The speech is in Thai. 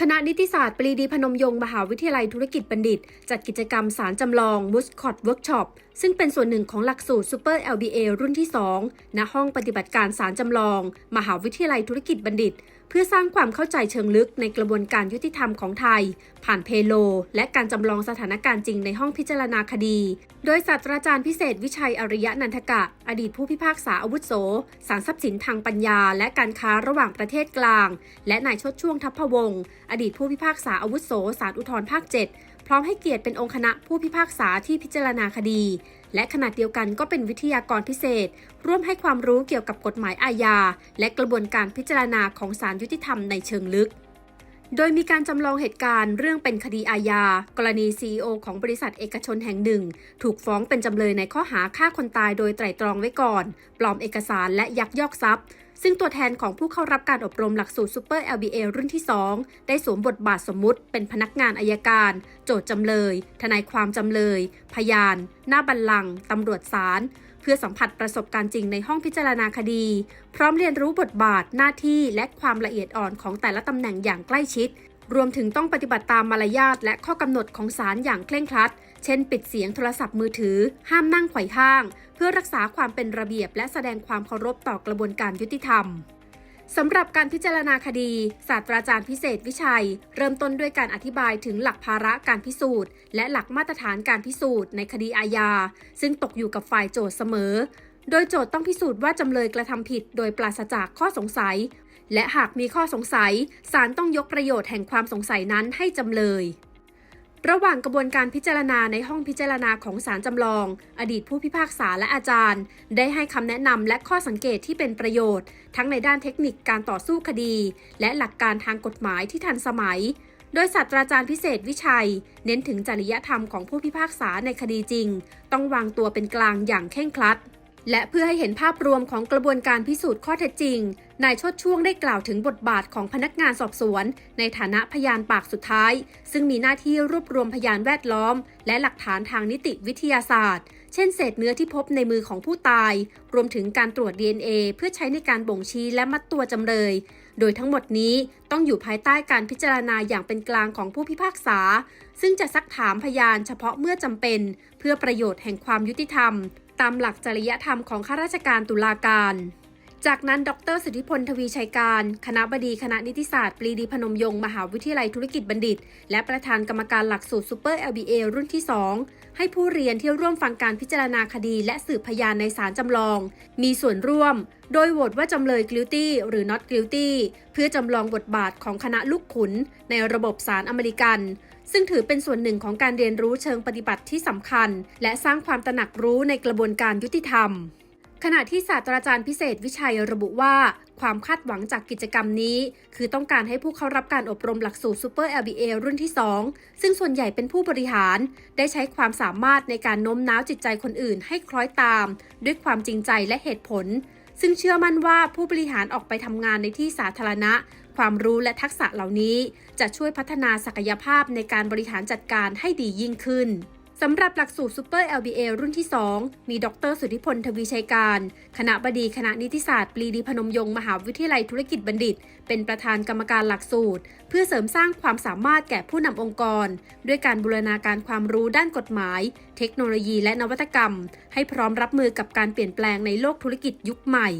คณะนิติศาสตร์ปรีดีพนมยงค์มหาวิทยาลัยธุรกิจบัณฑิต จัดกิจกรรมสารจำลองมุสคอตเวิร์กช็อปซึ่งเป็นส่วนหนึ่งของหลักสูตร Super LBA รุ่นที่ 2 ณห้องปฏิบัติการสารจำลอง มหาวิทยาลัยธุรกิจบัณฑิต พื่อสร้างความเข้าใจเชิงลึกในกระบวนการยุติธรรมของไทย ผ่านเพโล และการจำลองสถานการณ์จริงในห้องพิจารณาคดี โดยศาสตราจารย์พิเศษวิชัยอริยะนันทกะ อดีตผู้พิพากษาอาวุโสสารทรัพย์สินทางปัญญา และการค้าระหว่างประเทศกลาง และนายชดช่วงทัพพวงศ์อดีตผู้พิพากษาอาวุโสสารอุทธรภาค 7พร้อมให้เกียรติเป็นองค์คณะผู้พิพากษาที่พิจารณาคดี และขณะเดียวกันก็เป็นวิทยากรพิเศษ ร่วมให้ความรู้เกี่ยวกับกฎหมายอาญา และกระบวนการพิจารณาของศาลยุติธรรมในเชิงลึก โดยมีการจำลองเหตุการณ์เรื่องเป็นคดีอาญา กรณี CEO ของบริษัทเอกชนแห่งหนึ่ง ถูกฟ้องเป็นจำเลยในข้อหาฆ่าคนตายโดยไตร่ตรองไว้ก่อน ปลอมเอกสารและยักยอกทรัพย์ ซึ่งตัวแทนของผู้เข้ารับการอบรมหลักสูตร Super LBA รุ่นที่ 2 ได้สวมบทบาทสมมุติ เป็นพนักงานอายการ โจทย์จำเลย ทนายความจำเลย พยาน หน้าบัลลังก์ตำรวจศาลเพื่อสัมผัสประสบการณ์จริงในห้องพิจารณาคดี พร้อมเรียนรู้บทบาทหน้าที่และความละเอียดอ่อนของแต่ละตำแหน่งอย่างใกล้ชิด รวมถึงต้องปฏิบัติตามมารยาทและข้อกำหนดของศาลอย่างเคร่งครัด เช่น ปิดเสียงโทรศัพท์มือถือ ห้ามนั่งไขว่ห้าง เพื่อรักษาความเป็นระเบียบ และแสดงความเคารพต่อกระบวนการยุติธรรมสำหรับการพิจารณาคดี ศาสตราจารย์พิเศษวิชัย เริ่มต้นด้วยการอธิบายถึงหลักภาระการพิสูจน์ และหลักมาตรฐานการพิสูจน์ในคดีอาญา ซึ่งตกอยู่กับฝ่ายโจทย์เสมอ โดยโจทย์ต้องพิสูจน์ว่าจำเลยกระทำผิด โดยปราศจากข้อสงสัย และหากมีข้อสงสัยศาลต้องยกประโยชน์แห่งความสงสัยนั้นให้จำเลย ระหว่างกระบวนการพิจารณาในห้องพิจารณาของศาลจำลอง อดีตผู้พิพากษาและอาจารย์ ได้ให้คำแนะนำและข้อสังเกตที่เป็นประโยชน์ ทั้งในด้านเทคนิคการต่อสู้คดี และหลักการทางกฎหมายที่ทันสมัย โดยศาสตราจารย์พิเศษวิชัย เน้นถึงจริยธรรมของผู้พิพากษาในคดีจริง ต้องวางตัวเป็นกลางอย่างเคร่งครัด และเพื่อให้เห็นภาพรวมของกระบวนการพิสูจน์ข้อเท็จจริง นายชดช่วงได้กล่าวถึงบทบาทของพนักงานสอบสวน ในฐานะพยานปากสุดท้าย ซึ่งมีหน้าที่รวบรวมพยานแวดล้อม และหลักฐานทางนิติวิทยาศาสตร์ เช่นเศษเนื้อที่พบในมือของผู้ตาย รวมถึงการตรวจ DNA เพื่อใช้ในการบ่งชี้และมัดตัวจำเลย โดยทั้งหมดนี้ต้องอยู่ภายใต้การพิจารณาอย่างเป็นกลางของผู้พิพากษา ซึ่งจะซักถามพยานเฉพาะเมื่อจำเป็น เพื่อประโยชน์แห่งความยุติธรรม ตามหลักจริยธรรมของข้าราชการตุลาการ จากนั้น ดรสุทธิพลทวีชัยการ คณะบดีคณะนิติศาสตร์ ปรีดีพนมยงค์มหาวิทยาลัยธุรกิจบัณฑิต และประธานกรรมการหลักสูตร Super LBA รุ่นที่ 2 ให้ผู้เรียนที่ร่วมฟังการพิจารณาคดี และสืบพยานในศาลจำลอง มีส่วนร่วม โดยโหวตว่าจำเลย guilty หรือ not guilty เพื่อจำลองบทบาทของคณะลูกขุน ในระบบศาลอเมริกันซึ่งถือเป็นส่วนหนึ่งของการเรียนรู้เชิงปฏิบัติที่สำคัญ และสร้างความตระหนักรู้ในกระบวนการยุติธรรม ขณะที่ศาสตราจารย์พิเศษวิชัยระบุว่า ความคาดหวังจากกิจกรรมนี้ คือต้องการให้ผู้เข้ารับการอบรมหลักสูตร Super LBA รุ่นที่ 2 ซึ่งส่วนใหญ่เป็นผู้บริหาร ได้ใช้ความสามารถในการโน้มน้าวจิตใจคนอื่นให้คล้อยตาม ด้วยความจริงใจและเหตุผล ซึ่งเชื่อมั่นว่าผู้บริหารออกไปทำงานในที่สาธารณะ ความรู้และทักษะเหล่านี้ จะช่วยพัฒนาศักยภาพในการบริหารจัดการให้ดียิ่งขึ้น สำหรับหลักสูตร Super LBA รุ่นที่ 2 มีดร สุทธิพล ทวีชัยการ คณะบดีคณะนิติศาสตร์ปรีดีพนมยงค์มหาวิทยาลัยธุรกิจบัณฑิต เป็นประธานกรรมการหลักสูตร เพื่อเสริมสร้างความสามารถแก่ผู้นำองค์กร ด้วยการบูรณาการความรู้ด้านกฎหมาย เทคโนโลยีและนวัตกรรม ให้พร้อมรับมือกับการเปลี่ยนแปลงในโลกธุรกิจยุคใหม่